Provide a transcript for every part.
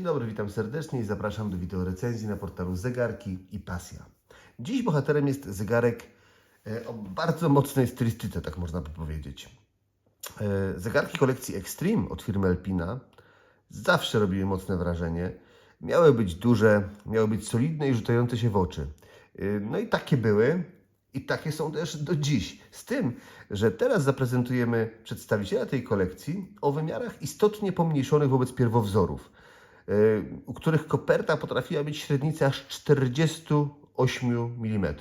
Dzień dobry, witam serdecznie i zapraszam do wideo recenzji na portalu Zegarki i Pasja. Dziś bohaterem jest zegarek e, o bardzo mocnej stylistyce, tak można by powiedzieć. E, Zegarki kolekcji Extreme od firmy Alpina zawsze robiły mocne wrażenie. Miały być duże, miały być solidne i rzucające się w oczy. E, No i takie były i takie są też do dziś. Z tym, że teraz zaprezentujemy przedstawiciela tej kolekcji o wymiarach istotnie pomniejszonych wobec pierwowzorów, u których koperta potrafiła mieć średnicę aż 48 mm.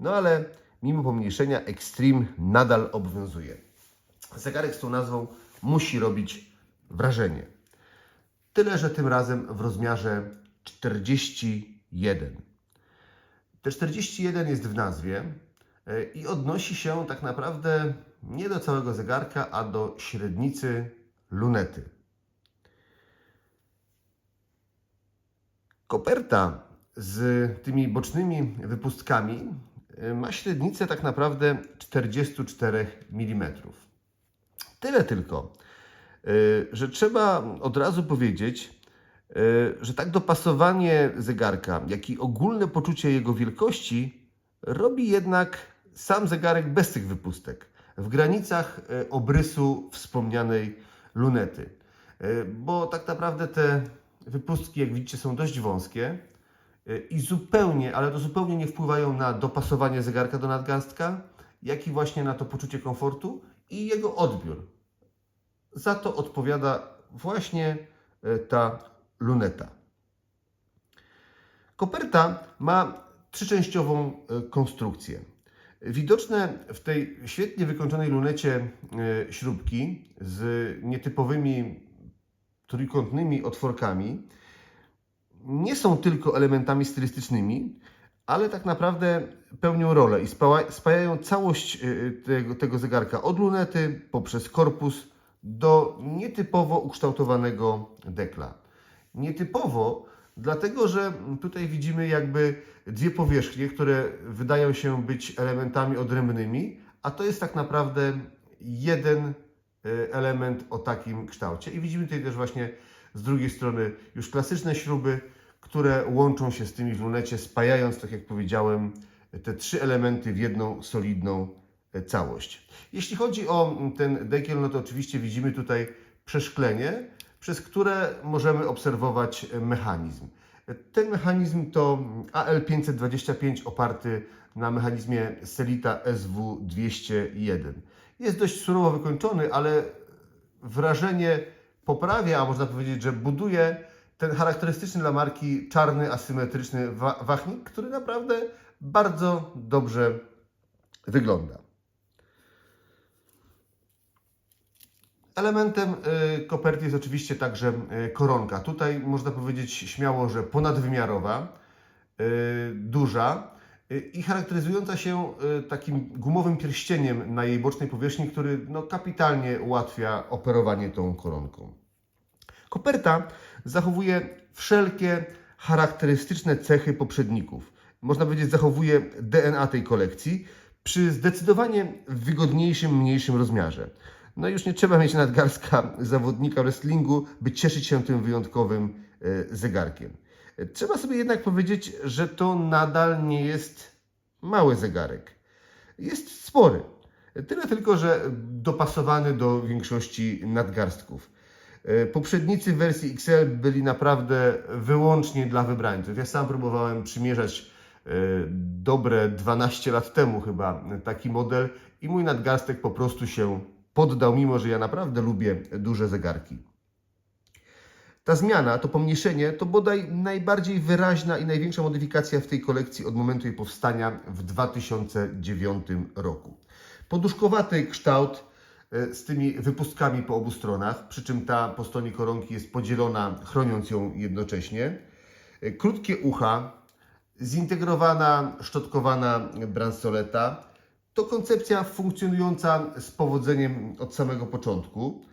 No ale mimo pomniejszenia Extreme nadal obowiązuje. Zegarek z tą nazwą musi robić wrażenie. Tyle, że tym razem w rozmiarze 41. Te 41 jest w nazwie e, i odnosi się tak naprawdę nie do całego zegarka, a do średnicy lunety. Koperta z tymi bocznymi wypustkami e, ma średnicę tak naprawdę 44 mm. Tyle tylko, e, że trzeba od razu powiedzieć, e, że tak dopasowanie zegarka, jak i ogólne poczucie jego wielkości robi jednak sam zegarek bez tych wypustek, w granicach obrysu wspomnianej lunety. Bo tak naprawdę te wypustki, jak widzicie, są dość wąskie e, i zupełnie, ale to zupełnie nie wpływają na dopasowanie zegarka do nadgarstka, jak i właśnie na to poczucie komfortu i jego odbiór. Za to odpowiada właśnie e, ta luneta. Koperta ma trzyczęściową e, konstrukcję. Widoczne w tej świetnie wykończonej lunecie śrubki z nietypowymi trójkątnymi otworkami nie są tylko elementami stylistycznymi, ale tak naprawdę pełnią rolę i spajają całość e, tego, tego zegarka od lunety poprzez korpus do nietypowo ukształtowanego dekla. Nietypowo, dlatego że tutaj widzimy jakby dwie powierzchnie, które wydają się być elementami odrębnymi, a to jest tak naprawdę jeden element o takim kształcie. I widzimy tutaj też właśnie z drugiej strony już klasyczne śruby, które łączą się z tymi w lunecie, spajając, tak jak powiedziałem, te trzy elementy w jedną solidną e, całość. Jeśli chodzi o mm, ten dekiel, no to oczywiście widzimy tutaj przeszklenie, przez które możemy obserwować e, mechanizm. Ten mechanizm to mm, AL525 oparty na mechanizmie Selita SW201. Jest dość surowo wykończony, ale wrażenie poprawia, a można powiedzieć, że buduje ten charakterystyczny dla marki czarny, asymetryczny wa- wachnik, który naprawdę bardzo dobrze wygląda. Elementem y, koperty jest oczywiście także y, koronka. Tutaj można powiedzieć śmiało, że ponadwymiarowa, y, duża i charakteryzująca się y, takim gumowym pierścieniem na jej bocznej powierzchni, który no, kapitalnie ułatwia operowanie tą koronką. Koperta zachowuje wszelkie charakterystyczne cechy poprzedników. Można powiedzieć, zachowuje DNA tej kolekcji przy zdecydowanie wygodniejszym, mniejszym rozmiarze. No już nie trzeba mieć nadgarstka zawodnika wrestlingu, by cieszyć się tym wyjątkowym e, zegarkiem. Trzeba sobie jednak powiedzieć, że to nadal nie jest mały zegarek. Jest spory. Tyle tylko, że dopasowany do większości nadgarstków. E, Poprzednicy wersji XL byli naprawdę wyłącznie dla wybrańców. Ja sam próbowałem przymierzać e, dobre 12 lat temu chyba taki model i mój nadgarstek po prostu się poddał, mimo że ja naprawdę lubię duże zegarki. Ta zmiana, to pomniejszenie, to bodaj najbardziej wyraźna i największa modyfikacja w tej kolekcji od momentu jej powstania w 2009 roku. Poduszkowaty kształt e, z tymi wypustkami po obu stronach, przy czym ta po stronie koronki jest podzielona, chroniąc ją jednocześnie. E, Krótkie ucha, zintegrowana, szczotkowana bransoleta. To koncepcja funkcjonująca z powodzeniem od samego początku.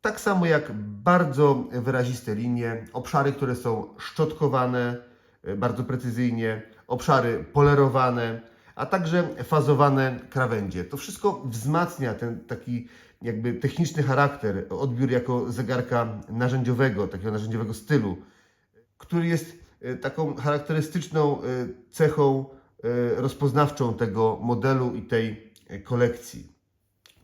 Tak samo jak bardzo wyraziste linie, obszary, które są szczotkowane e, bardzo precyzyjnie, obszary polerowane, a także fazowane krawędzie. To wszystko wzmacnia ten taki jakby techniczny charakter, odbiór jako zegarka narzędziowego, takiego narzędziowego stylu, który jest e, taką charakterystyczną e, cechą rozpoznawczą tego modelu i tej kolekcji.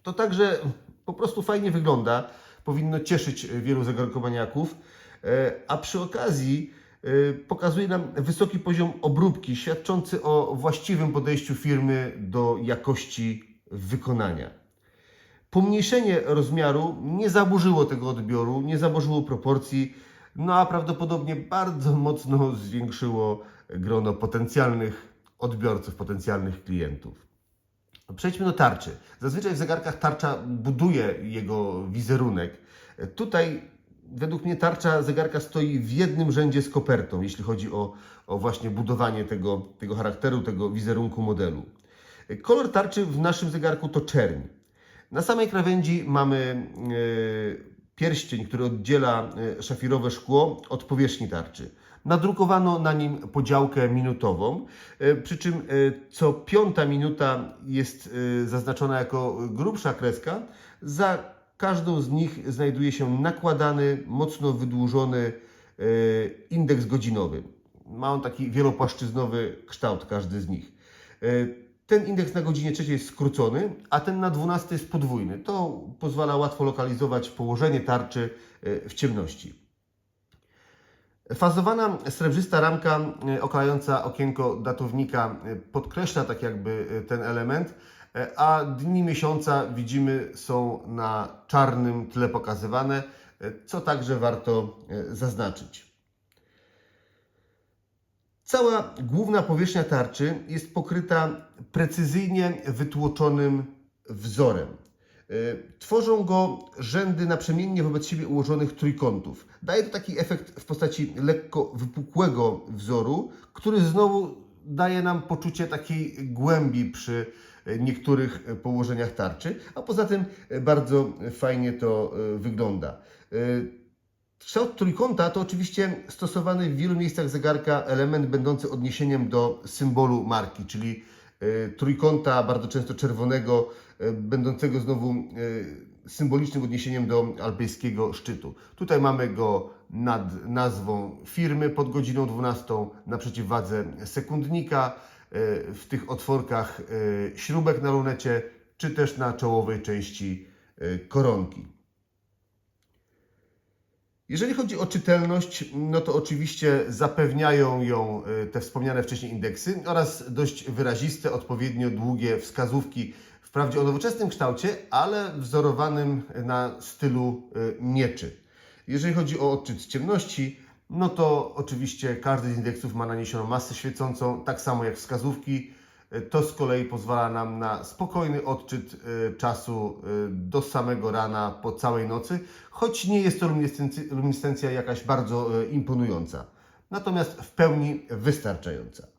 To także po prostu fajnie wygląda, powinno cieszyć e, wielu zegarkomaniaków, e, a przy okazji e, pokazuje nam wysoki poziom obróbki, świadczący o właściwym podejściu firmy do jakości wykonania. Pomniejszenie rozmiaru nie zaburzyło tego odbioru, nie zaburzyło proporcji, no a prawdopodobnie bardzo mocno zwiększyło grono potencjalnych odbiorców, potencjalnych klientów. Przejdźmy do tarczy. Zazwyczaj w zegarkach tarcza buduje jego wizerunek. Tutaj według mnie tarcza zegarka stoi w jednym rzędzie z kopertą, jeśli chodzi o, o właśnie budowanie tego, tego charakteru, tego wizerunku modelu. Kolor tarczy w naszym zegarku to czerń. Na samej krawędzi mamy e, pierścień, który oddziela e, szafirowe szkło od powierzchni tarczy. Nadrukowano na nim podziałkę minutową, e, przy czym e, co piąta minuta jest e, zaznaczona jako grubsza kreska. Za każdą z nich znajduje się nakładany, mocno wydłużony indeks godzinowy. Ma on taki wielopłaszczyznowy kształt, każdy z nich. Ten indeks na godzinie trzeciej jest skrócony, a ten na 12 jest podwójny. To pozwala łatwo lokalizować położenie tarczy w ciemności. Fazowana srebrzysta ramka e, okalająca okienko datownika e, podkreśla tak jakby e, ten element, a dni miesiąca widzimy są na czarnym tle pokazywane, co także warto zaznaczyć. Cała główna powierzchnia tarczy jest pokryta precyzyjnie wytłoczonym wzorem. Y, Tworzą go rzędy naprzemiennie wobec siebie ułożonych trójkątów. Daje to taki efekt w postaci lekko wypukłego wzoru, który znowu daje nam poczucie takiej głębi przy y, niektórych położeniach tarczy, a poza tym y, bardzo fajnie to wygląda. Kształt trójkąta to oczywiście stosowany w wielu miejscach zegarka element będący odniesieniem do symbolu marki, czyli trójkąta bardzo często czerwonego, będącego znowu y, symbolicznym odniesieniem do alpejskiego szczytu. Tutaj mamy go nad nazwą firmy pod godziną 12 na przeciwwadze sekundnika, y, w tych otworkach śrubek na lunecie, czy też na czołowej części koronki. Jeżeli chodzi o czytelność, no to oczywiście zapewniają ją te wspomniane wcześniej indeksy oraz dość wyraziste, odpowiednio długie wskazówki, wprawdzie o nowoczesnym kształcie, ale wzorowanym na stylu y, mieczy. Jeżeli chodzi o odczyt z ciemności, no to oczywiście każdy z indeksów ma naniesioną masę świecącą, tak samo jak wskazówki. Y, To z kolei pozwala nam na spokojny odczyt y, czasu do samego rana, po całej nocy, choć nie jest to luminescencja jakaś bardzo imponująca, natomiast w pełni wystarczająca.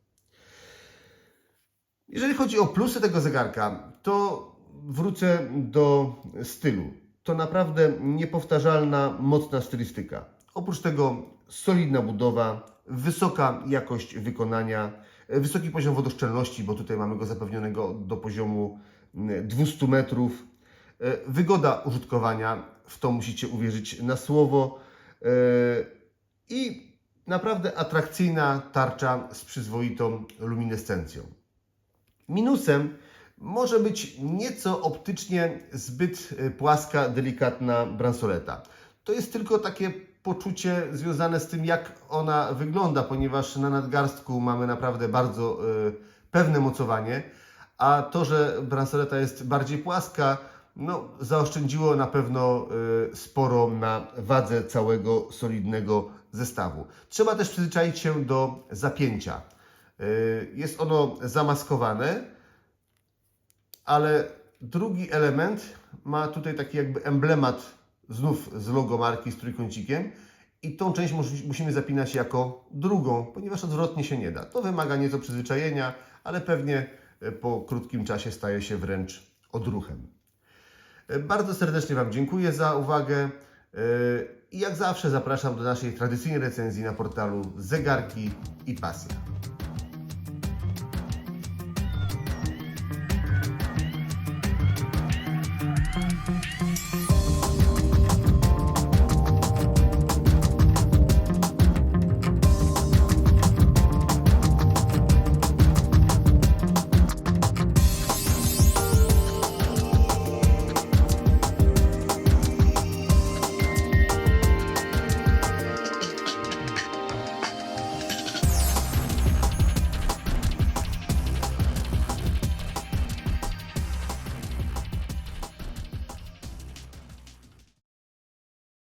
Jeżeli chodzi o plusy tego zegarka, to wrócę do stylu. To naprawdę niepowtarzalna, mocna stylistyka. Oprócz tego solidna budowa, wysoka jakość wykonania, wysoki poziom wodoszczelności, bo tutaj mamy go zapewnionego do poziomu mm, 200 metrów. E, Wygoda użytkowania, w to musicie uwierzyć na słowo. E, I naprawdę atrakcyjna tarcza z przyzwoitą luminescencją. Minusem może być nieco optycznie zbyt e, płaska, delikatna bransoleta. To jest tylko takie poczucie związane z tym, jak ona wygląda, ponieważ na nadgarstku mamy naprawdę bardzo e, pewne mocowanie, a to, że bransoleta jest bardziej płaska, no, zaoszczędziło na pewno e, sporo na wadze całego solidnego zestawu. Trzeba też przyzwyczaić się do zapięcia. E, Jest ono zamaskowane, ale drugi element ma tutaj taki jakby emblemat znów z logo marki z trójkącikiem i tą część mus- musimy zapinać jako drugą, ponieważ odwrotnie się nie da. To wymaga nieco przyzwyczajenia, ale pewnie e, po krótkim czasie staje się wręcz odruchem. E, Bardzo serdecznie Wam dziękuję za uwagę i jak zawsze zapraszam do naszej tradycyjnej recenzji na portalu Zegarki i Pasja.